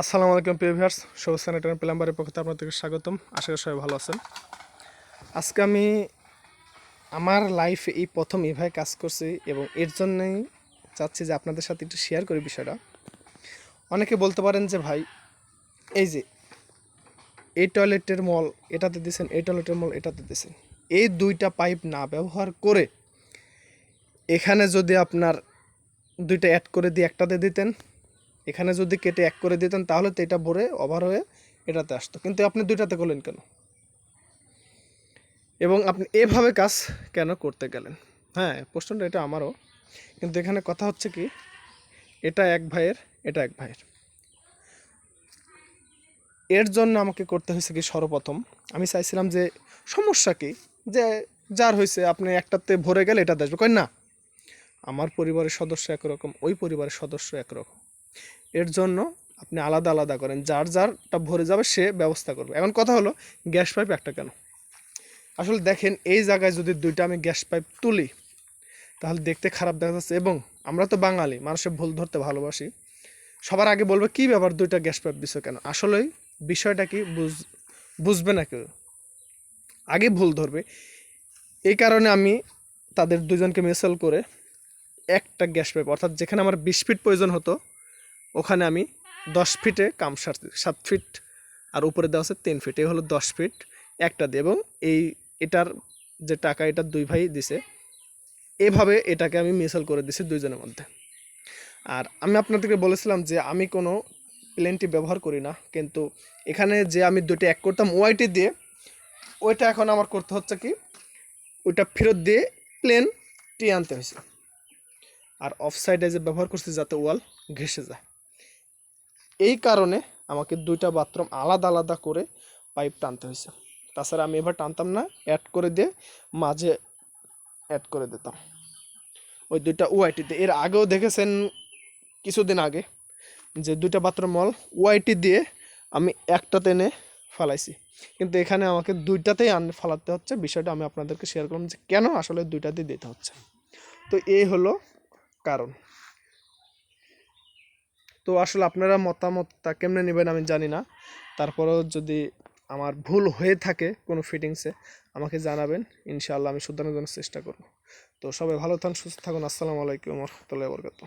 আসসালামু আলাইকুম প্রিয় ভিউয়ার্স সবুজ স্যানিটারি প্লাম্বারের পক্ষ থেকে আপনাদেরকে স্বাগতম। আশা করি সবাই ভালো আছেন। আজকে আমি আমার লাইফে এই প্রথম এভাবে কাজ করছি এবং এর জন্যই চাচ্ছি যে আপনাদের সাথে একটু শেয়ার করি বিষয়টা। অনেকে বলতে পারেন যে ভাই, এই যে এই টয়লেটের মল এটাতে দিয়েছেন এই টয়লেটের মল এটাতে দিয়েছেন এই দুইটা পাইপ না ব্যবহার করে এখানে যদি আপনার দুইটা অ্যাড করে দিয়ে একটাতে দিতেন এখানে যদি কেটে এক করে দিতেন, তাহলে তো এটা ভরে ওভার হয়ে এটাতে আসতো। কিন্তু আপনি দুইটাতে করলেন কেন? এবং আপনি এভাবে কাজ কেন করতে গেলেন? হ্যাঁ প্রশ্নটা এটা আমারও। কিন্তু এখানে কথা হচ্ছে কি, এটা এক ভাইয়ের, এটা এক ভাইয়ের। এর জন্য আমাকে করতে হয়েছে কি সর্বপ্রথম, আমি চাইছিলাম যে সমস্যা কি? যে যার হয়েছে, আপনি একটাতে ভরে গেলে এটা আসবে। কই না, আমার পরিবারের সদস্য একরকম, ওই পরিবারের সদস্য একরকম। এর জন্য আপনি আলাদা আলাদা করেন। যার যারটা ভরে যাবে সে ব্যবস্থা করবে। এখন কথা হলো, গ্যাস পাইপ একটা কেন? আসলে দেখেন, এই জায়গায় যদি দুইটা আমি গ্যাস পাইপ তুলি, তাহলে দেখতে খারাপ দেখা যাচ্ছে। এবং আমরা তো বাঙালি, মানুষের ভুল ধরতে ভালোবাসি। সবার আগে বলবে, কি ব্যাপার দুইটা গ্যাস পাইপ দিছো কেন? আসলেই বিষয়টা কি বুঝ, বুঝবে না কেউ। আগে ভুল ধরবে। এই কারণে আমি তাদের দুজনকে মেসেল করে একটা গ্যাস পাইপ, অর্থাৎ যেখানে আমার বিশ ফিট প্রয়োজন হতো ওখানে আমি দশ ফিটে কাম সাত ফিট আর উপরে দেওয়া আছে তিন ফিট। এই হলো দশ ফিট, একটা দিয়ে। এবং এই এটার যে টাকা, এটা দুই ভাই দিছে। এভাবে এটাকে আমি মিসল করে দিছি দুইজনের মধ্যে। আর আমি আপনাদেরকে বলেছিলাম যে আমি কোনো প্লেনটি ব্যবহার করি না, কিন্তু এখানে যে আমি দুটো এক করতাম, ওয়াইটি দিয়ে, ওইটা এখন আমার করতে হচ্ছে কি, ওইটা ফেরত দিয়ে প্লেন টি আনতে হয়েছে। আর অফ সাইডে যে ব্যবহার করছি যাতে ওয়াল ঘেসে যায়। এই কারণে আমাকে দুইটা বাথরুম আলাদা আলাদা করে পাইপ টানতে হয়েছে। তাছাড়া আমি এবার টানতাম না অ্যাড করে দিয়ে মাঝে অ্যাড করে দিতাম। ওই দুইটা ওআইটিতে এর আগেও দেখেছেন কিছুদিন আগে যে দুইটা বাথরুম মল ওআইটি দিয়ে আমি একটাতে এনে ফালাইছি। কিন্তু এখানে আমাকে দুইটাতেই আন ফালাতে হচ্ছে। বিষয়টা আমি আপনাদেরকে শেয়ার করলাম যে কেন আসলে দুইটাতেই দিতে হচ্ছে। তো এই হলো কারণ। তো আসলে আপনারা মতামতটা কেমনে নেবেন আমি জানি না। তারপরেও যদি আমার ভুল হয়ে থাকে কোনো ফিটিংসে আমাকে জানাবেন। ইনশাআল্লাহ আমি শুধরানোর জন্য চেষ্টা করব। তো সবাই ভালো থাকুন, সুস্থ থাকুন। আসসালামু আলাইকুম রহমতুল্লাহ বরকাত